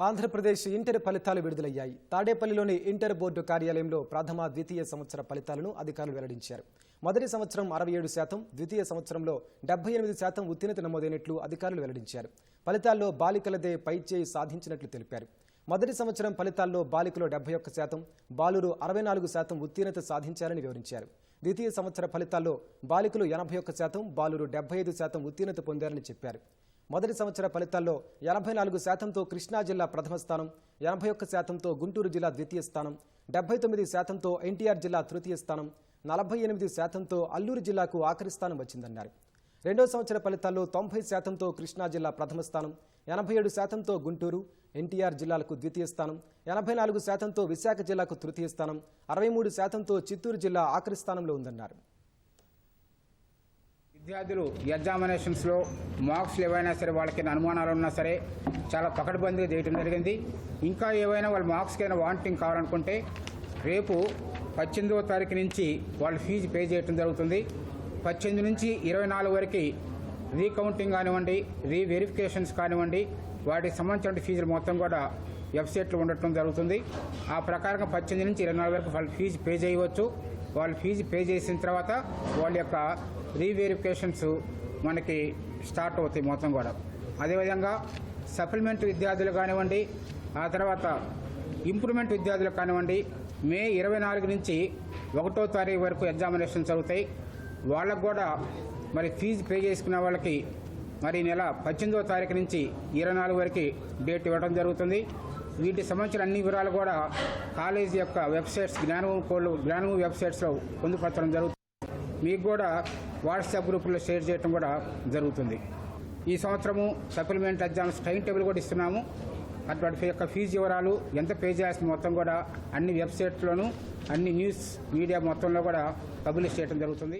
Andhra Pradesh inter ఫలితాలు విడుదలయ్యాయి. తాడేపల్లిలోని ఇంటర్ బోర్డు కార్యాలయంలో ప్రథమ ద్వితీయ సంవత్సర ఫలితాలను అధికారులు వెల్లడించారు. మొదటి సంవత్సరం అరవై ఏడు శాతం ద్వితీయ సంవత్సరంలో డెబ్బై ఎనిమిది శాతం ఉత్తీర్ణత నమోదైనట్లు అధికారులు వెల్లడించారు. ఫలితాల్లో బాలికలదే పైచేయి సాధించినట్లు తెలిపారు. మొదటి సంవత్సరం ఫలితాల్లో బాలికలు డెబ్బై ఒక్క శాతం బాలురు అరవై నాలుగు శాతం ఉత్తీర్ణత సాధించారని వివరించారు. ద్వితీయ సంవత్సర ఫలితాల్లో బాలికలు ఎనభై ఒక్క శాతం బాలురు డెబ్బై ఐదు శాతం ఉత్తీర్ణత పొందారని చెప్పారు. మొదటి సంవత్సర ఫలితాల్లో ఎనభై నాలుగు శాతంతో కృష్ణా జిల్లా ప్రథమ స్థానం ఎనభై ఒక్క శాతంతో గుంటూరు జిల్లా ద్వితీయ స్థానం డెబ్బై తొమ్మిది శాతంతో ఎన్టీఆర్ జిల్లా తృతీయ స్థానం నలభై ఎనిమిది శాతంతో అల్లూరు జిల్లాకు ఆఖరి స్థానం వచ్చిందన్నారు. రెండో సంవత్సర ఫలితాల్లో తొంభై శాతంతో కృష్ణా జిల్లా ప్రథమ స్థానం ఎనభై ఏడు శాతంతో గుంటూరు ఎన్టీఆర్ జిల్లాలకు ద్వితీయ స్థానం ఎనభై నాలుగు శాతంతో విశాఖ జిల్లాకు తృతీయ స్థానం అరవై మూడు శాతంతో చిత్తూరు జిల్లా ఆఖరి స్థానంలో ఉందన్నారు. విద్యార్థులు ఎగ్జామినేషన్స్లో మార్క్స్లు ఏవైనా సరే వాళ్ళకి అనుమానాలు ఉన్నా సరే చాలా పకడ్బందీగా చేయడం జరిగింది. ఇంకా ఏవైనా వాళ్ళ మార్క్స్కైనా వాంటింగ్ కావాలనుకుంటే రేపు పద్దెనిమిదవ తారీఖు నుంచి వాళ్ళు ఫీజు పే చేయడం జరుగుతుంది. పద్దెనిమిది నుంచి ఇరవై నాలుగు వరకు రీకౌంటింగ్ కానివ్వండి రీవెరిఫికేషన్స్ కానివ్వండి వాటికి సంబంధించిన ఫీజులు మొత్తం కూడా వెబ్సైట్లో ఉండటం జరుగుతుంది. ఆ ప్రకారంగా పద్దెనిమిది నుంచి ఇరవై నాలుగు వరకు వాళ్ళు ఫీజు పే చేయవచ్చు. వాళ్ళు ఫీజు పే చేసిన తర్వాత వాళ్ళ యొక్క రీవెరిఫికేషన్స్ మనకి స్టార్ట్ అవుతాయి మొత్తం కూడా. అదేవిధంగా సప్లిమెంట్ విద్యార్థులు కానివ్వండి ఆ తర్వాత ఇంప్రూవ్మెంట్ విద్యార్థులు కానివ్వండి మే ఇరవై నాలుగు నుంచి ఒకటో తారీఖు వరకు ఎగ్జామినేషన్స్ అవుతాయి వాళ్ళకు కూడా మరి ఫీజు పే చేసుకున్న వాళ్ళకి మరి నెల పద్దెనిమిదవ తారీఖు నుంచి ఇరవై నాలుగు వరకు డేట్ ఇవ్వడం జరుగుతుంది. వీటికి సంబంధించిన అన్ని వివరాలు కూడా కాలేజీ యొక్క వెబ్సైట్స్ జ్ఞానభూమి కోళ్ళు జ్ఞానభూమి వెబ్సైట్స్లో పొందుపరచడం జరుగుతుంది. మీకు కూడా వాట్సాప్ గ్రూపుల్లో షేర్ చేయడం కూడా జరుగుతుంది. ఈ సంవత్సరము సప్లిమెంట్ ఎగ్జామ్స్ టైం టేబుల్ కూడా ఇస్తున్నాము. అటువంటి యొక్క ఫీజు వివరాలు ఎంత పే చేయాల్సిన మొత్తం కూడా అన్ని వెబ్సైట్లోనూ అన్ని న్యూస్ మీడియా మొత్తంలో కూడా పబ్లిష్ చేయడం జరుగుతుంది.